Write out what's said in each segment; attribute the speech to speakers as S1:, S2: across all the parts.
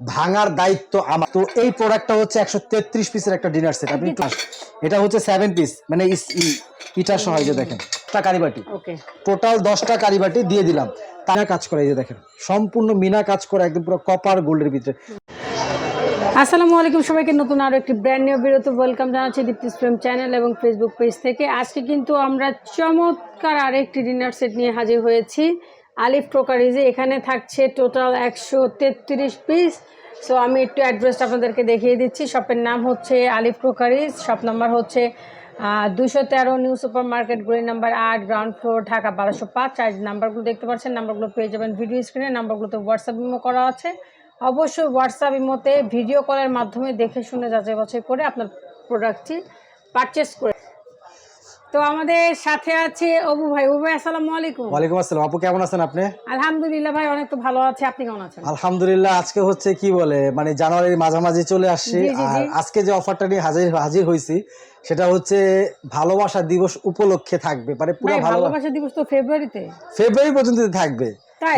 S1: ভাঙার দায়িত্ব আমার। তো এই প্রোডাক্টটা হচ্ছে একশো তেত্রিশ পিসের একটা ডিনার সেট আপনি এটা হচ্ছে সেভেন পিস মানে ইটা সহ যে দেখেন টা কারিবাটি
S2: ওকে।
S1: টোটাল দশটা কারিবাটি দিয়ে দিলাম। তারা কাজ করে এই যে দেখেন সম্পূর্ণ মিনা কাজ করে একদম পুরো কপার গোল্ডের ভিতরে।
S2: আসসালামু আলাইকুম সবাইকে নতুন আরও একটি ব্র্যান্ড নিউ বিরত ওয়েলকাম জানাচ্ছি দীপ্তি প্রেম চ্যানেল এবং ফেসবুক পেজ থেকে। আজকে কিন্তু আমরা চমৎকার আরেকটি ডিনার সেট নিয়ে হাজির হয়েছি। আলিফ প্রকারিজে এখানে থাকছে টোটাল একশো তেত্রিশ পিস সো আমি একটু অ্যাড্রেসটা আপনাদেরকে দেখিয়ে দিচ্ছি। শপের নাম হচ্ছে আলিফ প্রকারিজ শপ নাম্বার হচ্ছে দুশো তেরো নিউ সুপার মার্কেট গলি নাম্বার আট, গ্রাউন্ড ফ্লোর, ঢাকা বারোশো পাঁচ। আর নাম্বারগুলো দেখতে পাচ্ছেন নাম্বারগুলো পেয়ে যাবেন ভিডিও স্ক্রিনে নাম্বারগুলোতে হোয়াটসঅ্যাপ ইমো করা আছে। অবশ্যই হোয়াটসঅ্যাপ ইমোতে ভিডিও কলের মাধ্যমে দেখে শুনে যাচাই বাছাই করে আপনার প্রোডাক্টটি পারচেস করে তো আমাদের সাথে আছে অবু ভাই। অবু ভাই আসসালামু আলাইকুম।
S1: ওয়ালাইকুম আসসালাম। আপু কেমন আছেন আপনি?
S2: আলহামদুলিল্লাহ ভাই অনেক তো ভালো আছে। আপনি কেমন আছেন?
S1: আলহামদুলিল্লাহ আজকে হচ্ছে কি বলে মানে জানুয়ারির মাঝামাঝি চলে আসছি। আর আজকে যে অফারটা নিয়ে হাজির হাজির হয়েছি সেটা হচ্ছে ভালোবাসা দিবস উপলক্ষে থাকবে। মানে পুরো
S2: ভালোবাসা দিবস তো ফেব্রুয়ারিতে
S1: ফেব্রুয়ারি পর্যন্ত থাকবে?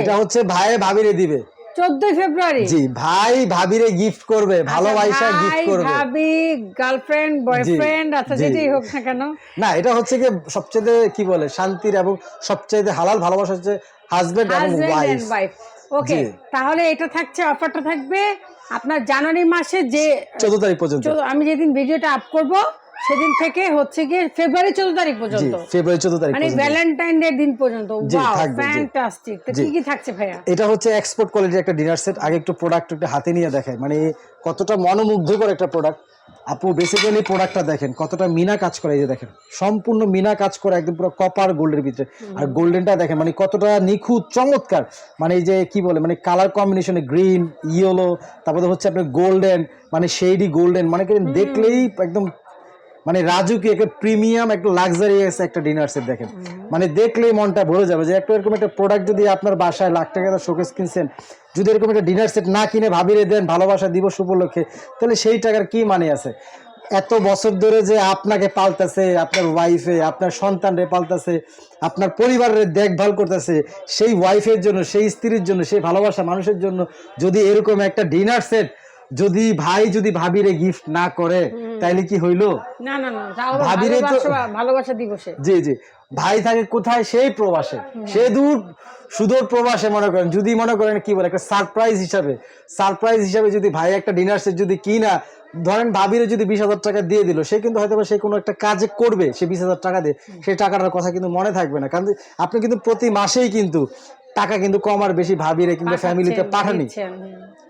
S1: এটা হচ্ছে ভাইয়ে ভাবিরে দিবে।
S2: চোদ্দই ফেব্রুয়ারি।
S1: জি ভাই ভাবিরে গিফট করবে ভালোবাসা
S2: আচ্ছা,
S1: গিফট
S2: ভাই,
S1: করবে।
S2: ভাবি গার্লফ্রেন্ড বয়ফ্রেন্ড আচ্ছা যেটাই হোক না কেন।
S1: না এটা হচ্ছে কি সবচেয়ে কি বলে শান্তির এবং সবচেয়ে হালাল ভালোবাসা হচ্ছে হাজবেন্ড এবং ওয়াইফ
S2: ওকে তাহলে এটা থাকছে অফারটা থাকবে। আপনার জানুয়ারি মাসে যে
S1: চোদ্দ তারিখ পর্যন্ত।
S2: আমি যেদিন ভিডিওটা আপ করব সেদিন থেকে হচ্ছে গিয়ে ফেব্রুয়ারি চোদ্দ তারিখ পর্যন্ত।
S1: ফেব্রুয়ারি চোদ্দ তারিখ
S2: মানে ভ্যালেন্টাইন ডে দিন পর্যন্ত। ফ্যান্টাস্টিক কি কি থাকছে ভাইয়া?
S1: এটা হচ্ছে এক্সপোর্ট কোয়ালিটির একটা ডিনার সেট আগে একটু প্রোডাক্ট একটু হাতে নিয়ে দেখায় মানে কতটা মনোমুগ্ধকর একটা প্রোডাক্ট আপু বেসিক্যালি প্রোডাক্টটা দেখেন কতটা মিনা কাজ করে। এই যে দেখেন সম্পূর্ণ মিনা কাজ করে একদম পুরো কপার গোল্ডের ভিতরে। আর গোল্ডেনটা দেখেন মানে কতটা নিখুঁত চমৎকার। মানে এই যে কি বলে মানে কালার কম্বিনেশনে গ্রিন ইয়েলো তারপরে হচ্ছে আপনার গোল্ডেন মানে সেইডি গোল্ডেন মানে কি দেখলেই একদম মানে রাজুকি একটা প্রিমিয়াম একটা লাক্সারিয়াস একটা ডিনার সেট দেখেন। মানে দেখলেই মনটা ভরে যাবে যে একটা এরকম একটা প্রোডাক্ট যদি আপনার বাসায় লাখ টাকা শোকেস কিনছেন যদি এরকম একটা ডিনার সেট না কিনে ভাবিয়ে দেন ভালোবাসা দিবস উপলক্ষে তাহলে সেই টাকার কি মানে আছে? এত বছর ধরে যে আপনাকে পালতেছে আপনার ওয়াইফে আপনার সন্তানরে পালতেছে আপনার পরিবারের দেখভাল করতেছে সেই ওয়াইফের জন্য সেই স্ত্রীর জন্য সেই ভালোবাসা মানুষের জন্য যদি এরকম একটা ডিনার সেট যদি ভাই যদি ভাবিরে গিফট না করে তাইলে কি হইল?
S2: না না না
S1: ভাবিরে তো-
S2: ভালোবাসা দিবসে।
S1: জি জি। ভাই থাকে কোথায়? সেই প্রবাসে। সে দূর সুদূর প্রবাসে মনে করেন। যদি মনে করেন কি বলে একটা সারপ্রাইজ হিসাবে সারপ্রাইজ হিসাবে যদি ভাই একটা ডিনার সেট যদি কিনা ধরেন ভাবিরে যদি বিশ হাজার টাকা দিয়ে দিল সে কিন্তু হয়তো সে কোনো একটা কাজে করবে সে বিশ হাজার টাকা দিয়ে। সেই টাকাটার কথা কিন্তু মনে থাকবে না। কারণ আপনি কিন্তু প্রতি মাসেই কিন্তু টাকা কিন্তু কম আর বেশি ভাবিরে কিংবা ফ্যামিলিতে পাঠানি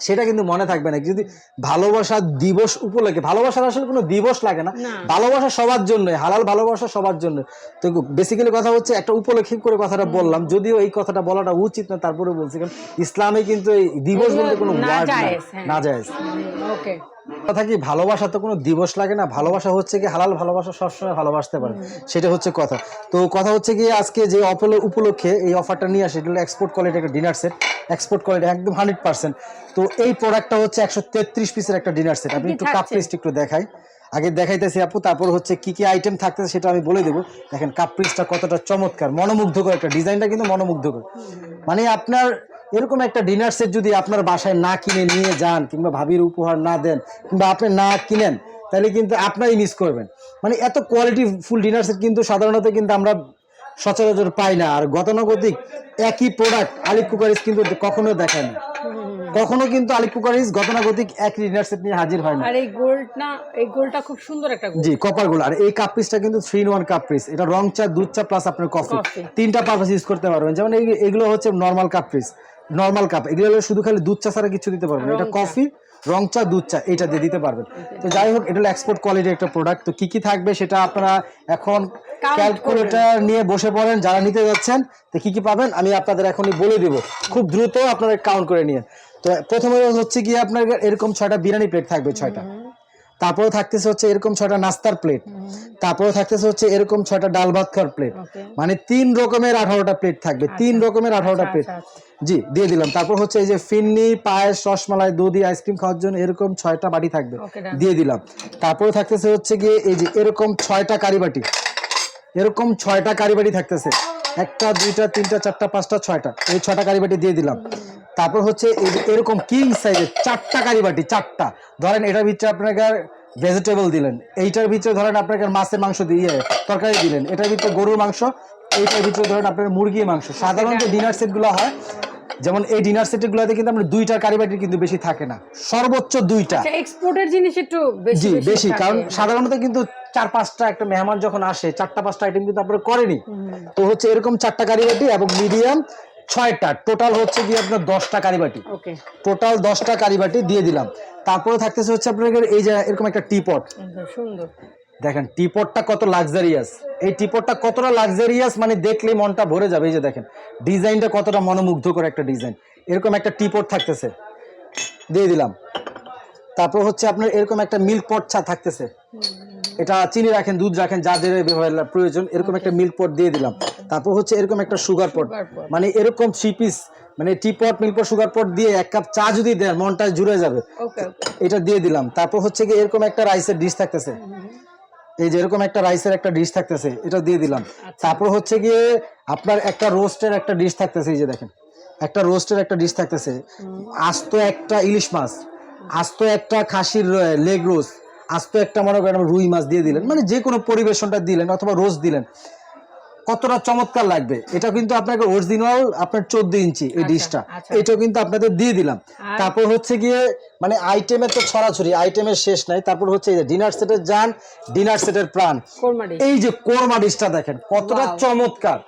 S1: সেটা কিন্তু মনে থাকবে না। যদি ভালোবাসা দিবস উপলক্ষে ভালোবাসার আসলে কোনো দিবস লাগে না। ভালোবাসা সবার জন্য হালাল ভালোবাসা সবার জন্য তো বেসিক্যালি কথা হচ্ছে একটা উপলক্ষে করে কথাটা বললাম যদিও এই কথাটা বলাটা উচিত না তারপরে বলছি কারণ ইসলামে কিন্তু এই দিবস বলতে কোনো
S2: না
S1: ওয়ার্ড
S2: জায়েজ, হ্যাঁ।
S1: না যায়
S2: ওকে।
S1: কথা কি ভালোবাসা তো কোনো দিবস লাগে না? ভালোবাসা হচ্ছে কি হালাল ভালোবাসা সবসময় ভালোবাসতে পারে। সেটা হচ্ছে কথা। তো কথা হচ্ছে কি আজকে যে অপল- উপলক্ষে এই অফারটা নিয়ে আসে এটা হলো এক্সপোর্ট কোয়ালিটি একটা ডিনার সেট এক্সপোর্ট কোয়ালিটি একদম হান্ড্রেড পার্সেন্ট তো এই প্রোডাক্টটা হচ্ছে একশো তেত্রিশ পিসের একটা ডিনার সেট আপনি একটু কাপ? পিসটা একটু দেখাই। আগে দেখাইতেছি আপু তারপর হচ্ছে কি কি আইটেম থাকতেছে সেটা আমি বলে দেবো। দেখেন কাপ পিসটা কতটা চমৎকার মনোমুগ্ধকর একটা ডিজাইনটা কিন্তু মনোমুগ্ধকর। মানে আপনার এরকম একটা ডিনার সেট যদি আপনার বাসায় না কিনে নিয়ে যান কিংবা ভাবির উপহার না দেন কিংবা আপনি না কিনেন তাহলে কিন্তু আপনারই মিস করবেন। মানে এত কোয়ালিটি ফুল ডিনার সেট কিন্তু সাধারণত কিন্তু আমরা সচরাচর পাই না। আর গতানুগতিক একই প্রোডাক্ট আলিপ কুকারিস কিন্তু কখনো দেখায় না। কখনো কিন্তু আলিপ কুকারিস গতানুগতিক একই ডিনার সেট নিয়ে হাজির হয় না।
S2: আর এই গোল্ড না এই গোল্ডটা খুব সুন্দর একটা গোল্ড।
S1: জি কপার গোল্ড আর এই কাপ পিসটা কিন্তু three in one cup piece এটা রং চা দুধ চা প্লাস আপনার কফি তিনটা পারপাস ইউজ করতে পারবেন। যেমন এই- এগুলো হচ্ছে normal cup piece normal cup এগুলো হলো শুধু খালি দুধ চা ছাড়া কিছু দিতে পারবেন এটা। কফি রং চা দুধ চা এটা দিয়ে দিতে পারবেন। তো যাই হোক এটা হলো এক্সপোর্ট কোয়ালিটির একটা প্রোডাক্ট তো কি কি থাকবে সেটা আপনারা এখন ক্যালকুলেটর নিয়ে বসে পড়েন। যারা নিতে যাচ্ছেন তো কি কি পাবেন? আমি আপনাদের এখনই বলে দিব। খুব দ্রুত আপনারা কাউন্ট করে নিন। তো প্রথমে হচ্ছে কি আপনার এরকম ছয়টা বিরিয়ানি প্লেট থাকবে ছয়টা। তারপরে থাকতেছে হচ্ছে এরকম ছয়টা নাস্তার প্লেট তারপরে থাকতেছে হচ্ছে এরকম ছয়টা ডাল ভাত খাওয়ার প্লেট মানে তিন রকমের আঠারোটা প্লেট থাকবে তিন রকমের আঠারোটা
S2: আচ্ছা,
S1: প্লেট
S2: আচ্ছা,
S1: জি দিয়ে দিলাম। তারপর হচ্ছে এই যে ফিন্নি পায়েস রসমালাই দুধি আইসক্রিম খাওয়ার জন্য এরকম ছয়টা বাটি থাকবে। দিয়ে দিলাম। তারপরে থাকতেছে হচ্ছে গিয়ে এই যে এরকম ছয়টা কারি বাটি এরকম ছয়টা কারি বাটি থাকতেছে। একটা দুইটা তিনটা চারটা পাঁচটা ছয়টা এই ছয়টা কারি বাটি দিয়ে দিলাম। তারপর হচ্ছে এরকম কিং সাইজের চারটা কারি বাটি চারটা। ধরেন এটার ভিতরে আপনাকে ভেজিটেবল দিলেন এইটার ভিতরে ধরেন আপনাকে মাছের মাংস দিয়ে তরকারি দিলেন এটার ভিতরে গরুর মাংস এইটার ভিতরে ধরেন আপনার মুরগির মাংস। সাধারণত ডিনার সেটগুলো হয় যেমন এই ডিনার সেটগুলোতে কিন্তু আপনার দুইটা কারি বাটি কিন্তু বেশি থাকে না সর্বোচ্চ দুইটা।
S2: আচ্ছা এক্সপোর্টের জিনিস একটু বেশি
S1: জি বেশি কারণ সাধারণত কিন্তু চার পাঁচটা একটা মেহমান যখন আসে চারটা পাঁচটা আইটেম কিন্তু আপনারা করেনি। তো হচ্ছে এরকম চারটা কারি বাটি এবং মিডিয়াম ছয়টা। টোটাল হচ্ছে কি আপনার দশটা কারি বাটি।
S2: ওকে
S1: টোটাল দশটা কারি বাটি দিয়ে দিলাম। তারপরে থাকতেছে হচ্ছে আপনাদের এই যে এরকম একটা টিপট
S2: সুন্দর।
S1: দেখেন টিপটটা কত লাক্সারিয়াস এই টিপটটা কতটা লাক্সারিয়াস মানে দেখলে মনটা ভরে যাবে। এই যে দেখেন ডিজাইনটা কতটা মনোমুগ্ধকর একটা ডিজাইন। এরকম একটা টিপট থাকতেছে। দিয়ে দিলাম। তারপর হচ্ছে আপনার এরকম একটা মিল্ক পট ছা থাকতেছে। এটা চিনি রাখেন দুধ রাখেন যাদের প্রয়োজন এরকম একটা মিল্ক পট দিয়ে দিলাম। তারপর হচ্ছে এরকম একটা সুগার পট মানে এরকম থ্রি পিস মানে টি পট মিল্ক সুগার পট দিয়ে এক কাপ চা যদি দেন মনটা জুড়ে যাবে। এটা দিয়ে দিলাম। তারপর হচ্ছে কি এরকম একটা রাইসের ডিশ থাকতেছে। এই যে এরকম একটা রাইসের একটা ডিশ থাকতেছে এটা দিয়ে দিলাম। তারপর হচ্ছে গিয়ে আপনার একটা রোস্টের একটা ডিশ থাকতেছে এই যে দেখেন। একটা রোস্টের একটা ডিশ থাকতেছে। আস্ত একটা ইলিশ মাছ আস্ত একটা খাসির লেগ রোস্ট আস্ত একটা মনে করেন রুই মাছ দিয়ে দিলেন। মানে যে কোনো পরিবেশনটা দিলেন অথবা রোস্ট দিলেন। কতটা চমৎকার লাগবে? এটা কিন্তু আপনাকে অরিজিনাল আপনার চোদ্দ ইঞ্চি এই
S2: আচ্ছা,
S1: ডিশটা
S2: আচ্ছা।
S1: এটাও কিন্তু আপনাদের দিয়ে দিলাম। তারপর হচ্ছে গিয়ে মানে আইটেমের তো ছড়াছড়ি আইটেমের শেষ নাই। তারপর হচ্ছে ডিনার সেটের যান ডিনার সেটের প্রাণ। এই যে কোরমা ডিশটা দেখেন কতটা চমৎকার।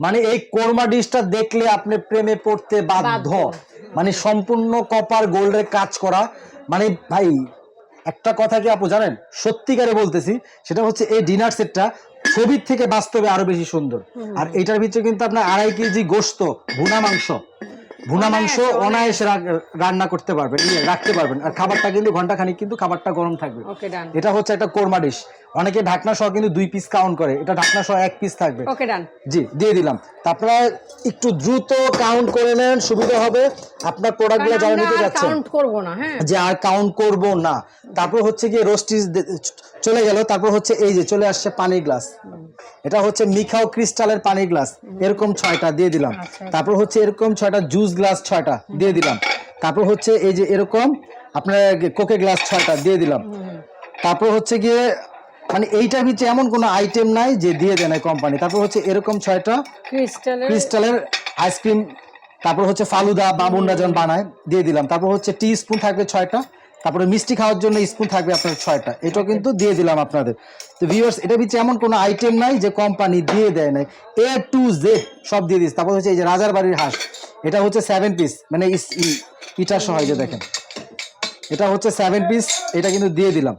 S1: মানে এই কোরমা ডিশটা দেখলে আপনি প্রেমে পড়তে বাধ্য।
S2: বাধ্য।
S1: মানে সম্পূর্ণ কপার গোল্ডের কাজ করা। মানে ভাই একটা কথা কি আপু জানেন? সত্যিকারে বলতেছি সেটা হচ্ছে এই ডিনার সেটটা ছবির থেকে বাস্তবে আরও বেশি সুন্দর। আর এটার ভিতরে কিন্তু আপনার আড়াই কেজি গোস্ত ভুনা মাংস। ভুনা মাংস
S2: অনায়াসে,
S1: রান্না করতে পারবেন ইয়ে, রাখতে পারবেন। আর খাবারটা কিন্তু ঘণ্টা খানিক কিন্তু খাবারটা গরম থাকবে। এটা হচ্ছে একটা কোরমা ডিশ অনেকে ঢাকনা সহ কিন্তু দুই পিস কাউন্ট করে। এটা ঢাকনা সহ এক পিস থাকবে।
S2: ওকে ডান
S1: জি দিয়ে দিলাম। আপনারা একটু দ্রুত কাউন্ট করে নেন সুবিধা হবে। আপনার প্রোডাক্টগুলো যারা নিতে যাচ্ছেন।
S2: কাউন্ট করব না হ্যাঁ।
S1: যে আর কাউন্ট করব না। তারপর হচ্ছে গিয়ে রোস্টিস চলে গেল। তারপর হচ্ছে এই যে চলে আসছে পানির গ্লাস এটা হচ্ছে মিখাও ক্রিস্টালের পানির গ্লাস এরকম ছয়টা দিয়ে দিলাম।
S2: আচ্ছা।
S1: তারপর হচ্ছে এরকম ছয়টা জুস গ্লাস ছয়টা দিয়ে দিলাম। তারপর হচ্ছে এই যে এরকম আপনার কোকে গ্লাস ছয়টা দিয়ে দিলাম। তারপর হচ্ছে গিয়ে মানে এইটার ভিতরে এমন কোনো আইটেম নাই যে দিয়ে দেয় না কোম্পানি তারপর হচ্ছে এরকম ছয়টা
S2: ক্রিস্টালের
S1: আইসক্রিম তারপর হচ্ছে ফালুদা বামুনরা যেমন বানায় দিয়ে দিলাম। তারপর হচ্ছে টি স্পুন থাকবে ছয়টা। তারপরে মিষ্টি খাওয়ার জন্য স্পুন থাকবে আপনার ছয়টা। এটাও কিন্তু দিয়ে দিলাম আপনাদের। তো ভিউয়ার্স এটার ভিতরে এমন কোনো আইটেম নাই যে কোম্পানি দিয়ে দেয় নাই। এ টু জেড সব দিয়ে দিস তারপর হচ্ছে এই যে রাজার বাড়ির হাঁস এটা হচ্ছে সেভেন পিস মানে ইটার সহ দেখেন। এটা হচ্ছে সেভেন পিস এটা কিন্তু দিয়ে দিলাম।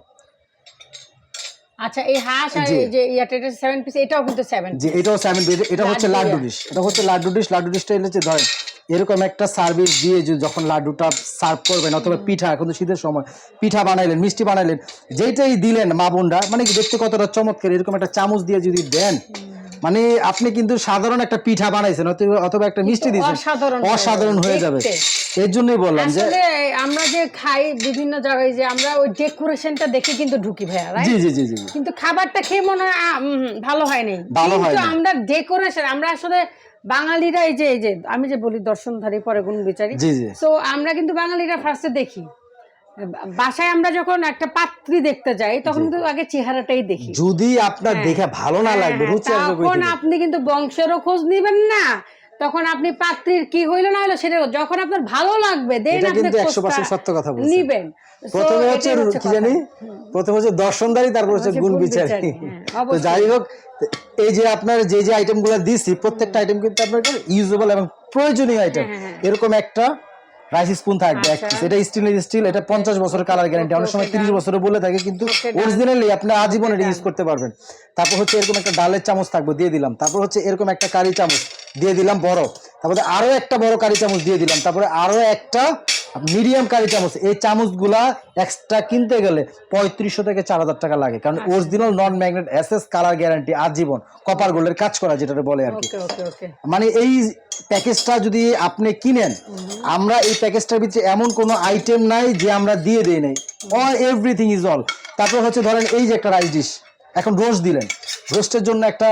S2: আচ্ছা এই হাঁস আর যে ইয়াটা এটা পিস এটাও কিন্তু 7
S1: যে এটাও 7 পিস এটা হচ্ছে
S2: লাড্ডু
S1: লাড্ডু ডিশ এটা হচ্ছে লাড্ডু ডিশ লাড্ডু ডিশটা হচ্ছে ধরেন এরকম একটা সার্ভিস দিয়ে যে যখন লাড্ডুটা সার্ভ করবেন অথবা পিঠা এখন তো শীতের সময় পিঠা বানাইলেন মিষ্টি বানাইলেন যেইটাই দিলেন মা বোনরা মানে দেখতে কতটা চমৎকার এরকম একটা চামচ দিয়ে যদি দেন মানে আপনি কিন্তু সাধারণ একটা পিঠা বানাইছেন অথবা- একটা মিষ্টি দিয়েছেন।
S2: অসাধারণ হয়ে
S1: যাবে। এর জন্যই বললাম যে
S2: আমরা যে খাই বিভিন্ন জায়গায় যে আমরা ওই ডেকোরেশনটা দেখে কিন্তু ঢুকি ভাইয়া?
S1: জি জি জি জি
S2: কিন্তু খাবারটা খেয়ে মনে হয় আ, উম, হুম, ভালো হয়নি
S1: ভালো
S2: কিন্তু আমরা ডেকোরেশন আমরা আসলে বাঙালিরা এই যে এই যে আমি যে বলি দর্শনধারী পরে গুণ বিচারি। তো আমরা কিন্তু বাঙালিরা ফার্স্টে দেখি। বাসায় আমরা যখন একটা পাত্রী দেখতে যাই তখন কিন্তু আগে চেহারাটাই দেখি।
S1: যদি আপনার দেখে ভালো না লাগবে
S2: হ্যাঁ,
S1: কই
S2: তখন আপনি কিন্তু বংশেরও খোঁজ নিবেন না। তখন আপনি পাত্রীর কি হইল না হইল সেটা যখন আপনার ভালো লাগবে দেন আপনি
S1: কিন্তু একশো
S2: খোঁজটা
S1: পার্সেন্ট সত্য কথা বলছেন।
S2: নিবেন।
S1: প্রথমে হচ্ছে কি জানি? প্রথমে হচ্ছে দর্শনদারি তারপর হচ্ছে গুণ বিচারি।
S2: হ্যাঁ,
S1: তো যাই হোক এই যে আপনার যে যে আইটেমগুলো দিছি প্রত্যেকটা আইটেম কিন্তু আপনার ইউজেবল এবং প্রয়োজনীয় আইটেম
S2: হ্যাঁ, হ্যাঁ।
S1: এরকম একটা রাইস স্পুন থাকবে এক পিস। এটা স্টিলের স্টিল এটা পঞ্চাশ বছরের কালার গ্যারান্টি অনেক সময় তিরিশ
S2: done.
S1: বছরে বলে থাকে কিন্তু. অরিজিনালি আপনি আজীবন এটা ইউজ করতে পারবেন। তারপর হচ্ছে এরকম একটা ডালের চামচ থাকবে দিয়ে দিলাম। তারপর হচ্ছে এরকম একটা কারি চামচ দিয়ে দিলাম বড়। তারপরে আরও একটা বড় কারি চামচ দিয়ে দিলাম। তারপরে আরও একটা মিডিয়াম কারি চামচ। এই চামচগুলা এক্সট্রা কিনতে গেলে পঁয়ত্রিশশো থেকে চার হাজার টাকা লাগে। কারণ original non magnet SS colour guarantee আজীবন কপার গোল্ডের কাজ করা যেটা বলে আর কি। মানে এই প্যাকেজটা যদি আপনি কিনেন আমরা এই প্যাকেজটার ভিতরে এমন কোনো আইটেম নাই যে আমরা দিয়ে দিই নাই। অল এভরিথিং ইজ অল তারপর হচ্ছে ধরেন এই যে একটা রাইস ডিশ এখন রোস্ট দিলেন। রোস্টের জন্য একটা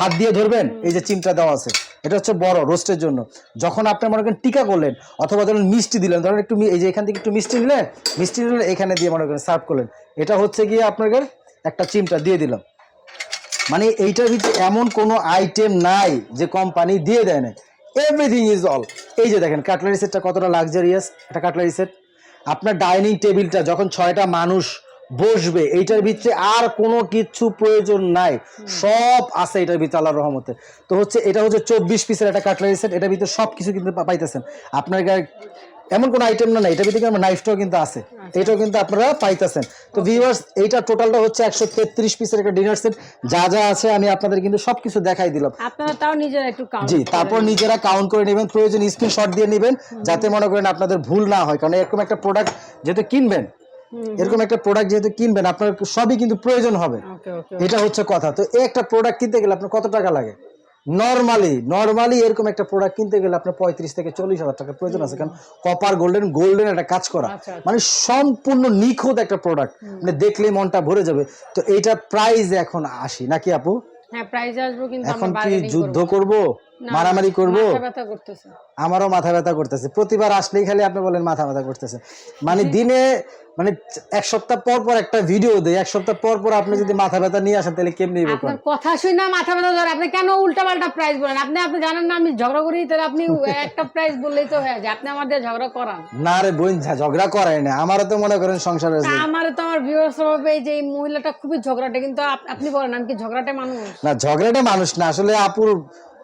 S1: হাত দিয়ে ধরবেন, এই যে চিমটা দেওয়া আছে, এটা হচ্ছে বড় রোস্টের জন্য। যখন আপনি মনে করেন টিকা করলেন, অথবা ধরুন মিষ্টি দিলেন, ধরুন একটু এই যে এখান থেকে একটু মিষ্টি নিলেন মিষ্টি নিলেন, এখানে দিয়ে মনে করেন সার্ভ করলেন। এটা হচ্ছে গিয়ে আপনাদের একটা চিমটা দিয়ে দিলাম। মানে এইটার ভিতরে এমন কোনো আইটেম নাই যে কোম্পানি দিয়ে দেয় না এভরিথিং ইজ অল এই যে দেখেন কাটলারি সেটটা কতটা লাক্সারিয়াস একটা কাটলারি সেট আপনার ডাইনিং টেবিলটা যখন ছয়টা মানুষ বসবে এইটার ভিতরে আর কোনো কিছু প্রয়োজন নাই। সব আছে এটার ভিতরে আল্লাহর রহমতে। তো হচ্ছে এটা হচ্ছে চব্বিশ পিসের একটা কাটলারি সেট এটার ভিতরে সব কিছু কিন্তু পাইতেছেন। আপনার গায়ে এমন কোনো আইটেম না নাই এটার ভিতরে আমার নাইফটাও কিন্তু আছে। এটাও কিন্তু আপনারা পাইতেছেন। তো ভিউয়ার্স এইটা টোটালটা হচ্ছে একশো তেত্রিশ পিসের একটা ডিনার সেট যা যা আছে আমি আপনাদের কিন্তু সবকিছু দেখাই দিলাম।
S2: আপনারা তাও নিজেরা একটু কাউন্ট
S1: জি তারপর নিজেরা কাউন্ট করে নেবেন প্রয়োজন স্ক্রিনশট দিয়ে নেবেন যাতে মনে করেন আপনাদের ভুল না হয়। কারণ এরকম একটা প্রোডাক্ট যেহেতু কিনবেন এরকম একটা প্রোডাক্ট যেহেতু কিনবেন আপনার সবই কিন্তু প্রয়োজন হবে। এটা হচ্ছে কথা। তো এই একটা প্রোডাক্ট কিনতে গেলে আপনার কত টাকা লাগে? নর্মালি নর্মালি এরকম একটা প্রোডাক্ট কিনতে গেলে আপনার পঁয়ত্রিশ থেকে চল্লিশ হাজার টাকার প্রয়োজন আছে। কারণ কপার গোল্ডেন গোল্ডেন একটা কাজ করা।
S2: আচ্ছা, আচ্ছা।
S1: মানে সম্পূর্ণ নিখুঁত একটা প্রোডাক্ট মানে দেখলে মনটা ভরে যাবে। তো এইটা প্রাইস এখন আশি নাকি আপু?
S2: হ্যাঁ প্রাইজে আসব কিন্তু
S1: এখন কি যুদ্ধ
S2: করব।
S1: মারামারি করব? আমারও মাথা ব্যথা করতেছে। প্রতিবার আসলেই খালি আপনি বলেন মাথা ব্যথা করতেছে। মানে দিনে মানে এক সপ্তাহ পর পর একটা ভিডিও দেয় এক সপ্তাহ পর পর আপনি যদি মাথা ব্যথা নিয়ে আসেন তাহলে কেমনি
S2: আপনার কথা শুনে মাথা ব্যথা ধরে আপনি কেন উল্টা পাল্টা প্রাইস বলেন? আপনি আপনি জানেন না আমি ঝগড়া করি তাহলে আপনি একটা প্রাইস বললেই তো হয়ে যায়। আপনি আমার দিয়ে ঝগড়া করান।
S1: না রে বোন ঝগড়া করায় না। আমারও তো মনে করেন সংসার
S2: তা
S1: আছে
S2: আমার তো আমার ভিউয়ার্স হবে যে এই মহিলাটা খুবই ঝগড়াটে কিন্তু আপ- আপনি বলেন আমি কি ঝগড়াটে মানুষ?
S1: না ঝগড়াটা মানুষ না। আসলে আপুর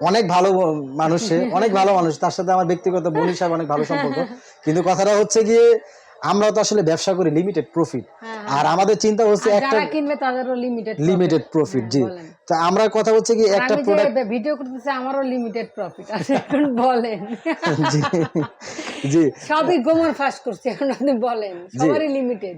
S1: অনেক ভালো মানুষ সে অনেক ভালো মানুষ। তার সাথে আমার ব্যক্তিগত বোন হিসাবে অনেক ভালো সম্পর্ক। কিন্তু কথাটা হচ্ছে গিয়ে আমরা তো আসলে ব্যবসা করি লিমিটেড প্রফিট আর আমাদের চিন্তা হচ্ছে একটা
S2: যারা কিনবে তাদেরও লিমিটেড
S1: লিমিটেড প্রফিট জি। তো আমরা কথা হচ্ছে কি একটা প্রোডাক্ট
S2: ভিডিও করতেছি আমারও লিমিটেড প্রফিট আছে এখন বলেন।
S1: জি জি।
S2: সবই গোমর ফাঁস করছি এখন আপনি বলেন। সবারই লিমিটেড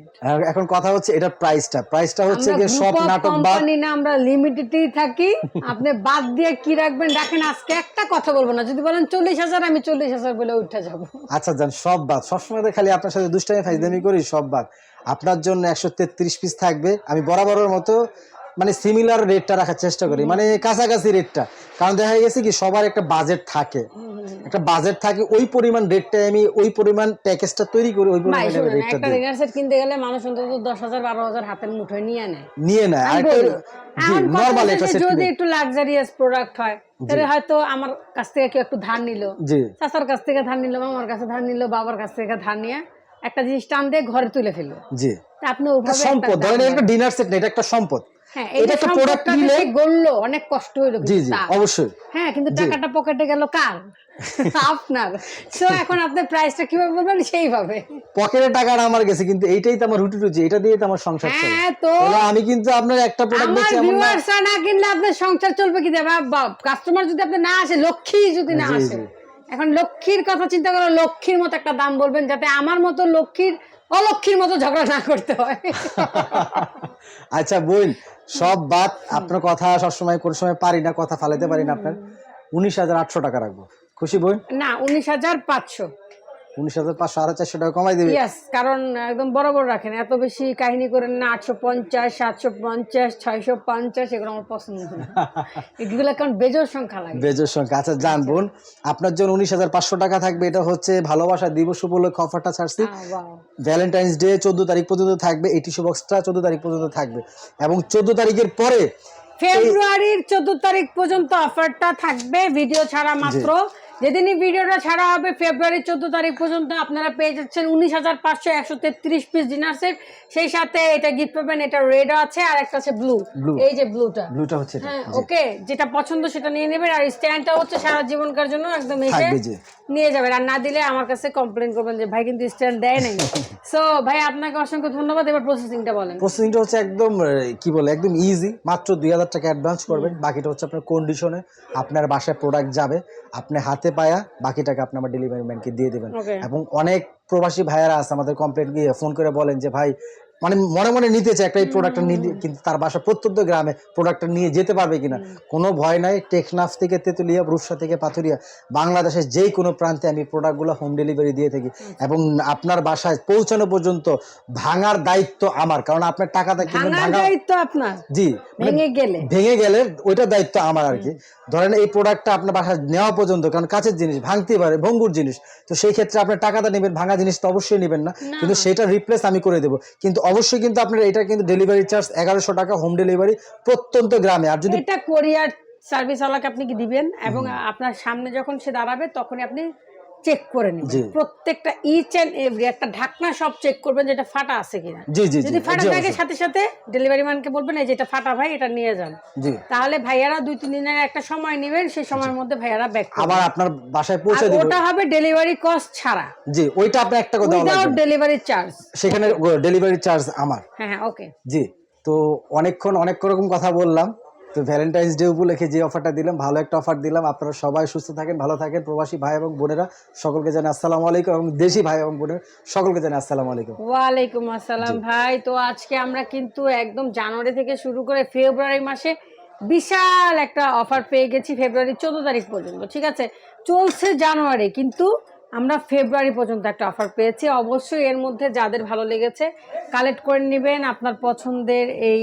S1: এখন কথা হচ্ছে এটা প্রাইসটা প্রাইসটা হচ্ছে গিয়ে সব নাটক বাদ
S2: কোম্পানি না আমরা লিমিটেডই থাকি। আপনি বাদ দিয়ে কি রাখবেন? রাখেন আজকে একটা কথা বলব না। যদি বলেন চল্লিশ হাজার আমি চল্লিশ হাজার বলে উঠে যাব।
S1: আচ্ছা জান সব বাদ। সবসময় খালি আপনার সাথে দুষ্টামি ফাইজদামি করি সব বাদ। আপনার জন্য একশো তেত্রিশ পিস থাকবে। আমি বরাবরের মতো মানে সিমিলার রেটটা রাখার চেষ্টা করি। মানে কাছাকাছি রেটটা কারণ দেখা গেছে কি সবার একটা বাজেট থাকে। একটা বাজেট থাকে ওই পরিমাণ রেটটা আমি ওই পরিমাণ প্যাকেজটা তৈরি করি ওই পরিমাণ রেটটা
S2: একটা ডিনার সেট কিনতে গেলে মানুষ অন্তত দশ হাজার বারো হাজার হাতের মুঠোয় নিয়ে নেয়।
S1: নিয়ে নেয়। আর নর্মাল একটা সেট
S2: যদি একটু লাক্সারিয়াস প্রোডাক্ট হয় তাহলে হয়তো আমার কাছ থেকে কেউ একটু ধার নিল।
S1: জি।
S2: চাচার কাছ থেকে ধার নিল মামার কাছে ধার নিল বাবার কাছ থেকে ধার নিয়ে একটা জিনিস টান দিয়ে ঘরে তুলে ফেলল।
S1: জি।
S2: আপনি
S1: একটা সম্পদ। ধরেন একটা ডিনার সেট না এটা একটা সম্পদ।
S2: হ্যাঁ
S1: এটা
S2: এটা প্রোডাক্ট
S1: নিলে-
S2: নিলে গড়লো অনেক কষ্ট হইল
S1: জি জি অবশ্যই।
S2: হ্যাঁ কিন্তু টাকাটা পকেটে গেল কার? আপনার। সো এখন আপনি প্রাইসটা কীভাবে বলবেন? সেইভাবে।
S1: পকেটে টাকাটা আমার গেছে কিন্তু এইটাই তো আমার রুটি রুজি এটা দিয়ে তো আমার সংসার চলে।
S2: হ্যাঁ তো
S1: আমি কিন্তু আপনার একটা প্রোডাক্ট বেচি না
S2: না কিনলে আপনার সংসার চলবে কি দেবে কাস্টমার যদি আপনি না আসে লক্ষ্মী যদি না আসে। এখন লক্ষ্মীর কথা চিন্তা করো লক্ষ্মীর মতো একটা দাম বলবেন যাতে আমার মতো লক্ষ্মীর অলক্ষ্মীর মতো ঝগড়া না করতে হয়।
S1: আচ্ছা বোন সব বাদ আপনার কথা সবসময় কোনো সময় পারি না কথা ফালাতে পারি না আপনার। উনিশ হাজার আটশো টাকা রাখব। খুশি বোন
S2: না উনিশ হাজার পাঁচশো।
S1: উনিশ হাজার পাঁচশো চারশো টাকা কমাই দেবে।
S2: ইয়াস কারণ একদম বরাবর রাখেন। এত বেশি কাহিনী করেন না আটশো পঞ্চাশ সাতশো পঞ্চাশ ছয়শো পঞ্চাশ এগুলো আমার পছন্দ না। এগুলো কারণ বেজোর সংখ্যা লাগে।
S1: বেজোর সংখ্যা। আচ্ছা জান বোন আপনার জন্য উনিশ হাজার পাঁচশো টাকা থাকবে। এটা হচ্ছে ভালোবাসা দিবস উপলক্ষে অফারটা ছাড়ছি। ভ্যালেন্টাইন্স ডে চোদ্দ তারিখ পর্যন্ত থাকবে এই টিস্যু বক্সটা চোদ্দ তারিখ পর্যন্ত থাকবে। এবং চোদ্দ তারিখের পরে
S2: ফেব্রুয়ারির চোদ্দ তারিখ পর্যন্ত অফারটা থাকবে ভিডিও ছাড়া মাত্র। যেদিনই ভিডিওটা ছাড়া হবে ফেব্রুয়ারি চোদ্দ তারিখ পর্যন্ত আপনারা পেয়ে যাচ্ছেন উনিশ হাজার পাঁচশো একশো তেত্রিশ পিস ডিনার সেট। সেই সাথে এটা গিফট পাবেন এটা রেড আছে আর একটা আছে ব্লু এই যে ব্লুটা
S1: ব্লুটা হচ্ছে
S2: হ্যাঁ ওকে যেটা পছন্দ সেটা নিয়ে নেবেন আর স্ট্যান্ডটা হচ্ছে সারা জীবনকার জন্য একদম এসে নিয়ে যাবেন। আর না দিলে আমার কাছে কমপ্লেন করবেন যে ভাই কিন্তু স্ট্যান্ড দেয় নাই। সো ভাই আপনাকে অসংখ্য ধন্যবাদ। এবার প্রসেসিংটা বলেন।
S1: প্রসেসিংটা হচ্ছে একদম কি বলে একদম ইজি মাত্র দুই হাজার টাকা অ্যাডভান্স করবেন। বাকিটা হচ্ছে আপনার কন্ডিশনে আপনার বাসায় প্রোডাক্ট যাবে। আপনি হাতে পায়া বাকি টাকা আপনি আমার ডেলিভারি ম্যানকে দিয়ে দেবেন। এবং অনেক প্রবাসী ভাইয়ারা আছে আমাদের কমপ্লেন গিয়ে ফোন করে বলেন যে ভাই মানে মনে মনে নিতে চায় একটা এই প্রোডাক্টটা নিয়ে কিন্তু তার বাসা প্রত্যন্ত গ্রামে প্রোডাক্টটা নিয়ে যেতে পারবে কিনা? কোনো ভয় নাই টেকনাফ থেকে তেতুলিয়া রূপসা থেকে পাথুরিয়া বাংলাদেশের যেই কোনো প্রান্তে আমি প্রোডাক্টগুলো হোম ডেলিভারি দিয়ে থাকি। এবং আপনার বাসায় পৌঁছানো পর্যন্ত ভাঙার দায়িত্ব আমার কারণ আপনার টাকাটা কিন্তু ভাঙা
S2: দায়িত্ব আপনার।
S1: জি মানে
S2: ভেঙে গেলে।
S1: ভেঙে গেলে ওইটা দায়িত্ব আমার আর কি। ধরেন এই প্রোডাক্টটা আপনার বাসায় নেওয়া পর্যন্ত কারণ কাছের জিনিস ভাঙতে পারে ভঙ্গুর জিনিস। তো সেই ক্ষেত্রে আপনার টাকাটা নেবেন ভাঙা জিনিস তো অবশ্যই নেবেন না। কিন্তু সেটা রিপ্লেস আমি করে দেবো। কিন্তু অবশ্যই কিন্তু আপনার এটা কিন্তু ডেলিভারি চার্জ এগারোশো টাকা হোম ডেলিভারি প্রত্যন্ত গ্রামে। আর যদি
S2: এটা কোরিয়ার সার্ভিস ওয়ালাকে আপনি কি দিবেন? এবং আপনার সামনে যখন সে দাঁড়াবে তখনই আপনি চেক করে। নেবেন। প্রত্যেকটা ইচ এন্ড এভরি একটা ঢাকনা সব চেক করবেন যেটা ফাটা আছে কিনা। যদি ফাটা থাকে সাথে সাথে ডেলিভারি ম্যানকে বলবেন এই যেটা ফাটা ভাই এটা নিয়ে যান। তাহলে ভাইয়ারা দুই তিন দিনের একটা সময় নেবেন সেই সময়ের মধ্যে ভাইয়ারা ব্যাক
S1: আবার আপনার বাসায় পৌঁছে দেবো।
S2: ওটা হবে ডেলিভারি কস্ট ছাড়া।
S1: জি ওইটা আপনি একটা কথা
S2: উইদাউট ডেলিভারি চার্জ
S1: সেখানে ডেলিভারি চার্জ আমার।
S2: হ্যাঁ হ্যাঁ ওকে
S1: জি তো অনেকক্ষণ অনেক রকম কথা বললাম। তো ভ্যালেন্টাইন্স ডে উপলক্ষে যে অফারটা দিলাম ভালো একটা অফার দিলাম। আপনারা সবাই সুস্থ থাকেন ভালো থাকেন। প্রবাসী ভাই এবং বোনেরা সকলকে জানাই আসসালামু আলাইকুম এবং দেশি ভাই এবং বোনের সকলকে জানাই আসসালামু আলাইকুম।
S2: ওয়ালাইকুম আসসালাম ভাই। তো আজকে আমরা কিন্তু একদম জানুয়ারি থেকে শুরু করে ফেব্রুয়ারি মাসে বিশাল একটা অফার পেয়ে গেছি ফেব্রুয়ারি চোদ্দ তারিখ পর্যন্ত ঠিক আছে? চলছে জানুয়ারি কিন্তু আমরা ফেব্রুয়ারি পর্যন্ত একটা অফার পেয়েছি। অবশ্যই এর মধ্যে যাদের ভালো লেগেছে কালেক্ট করে নেবেন। আপনার পছন্দের এই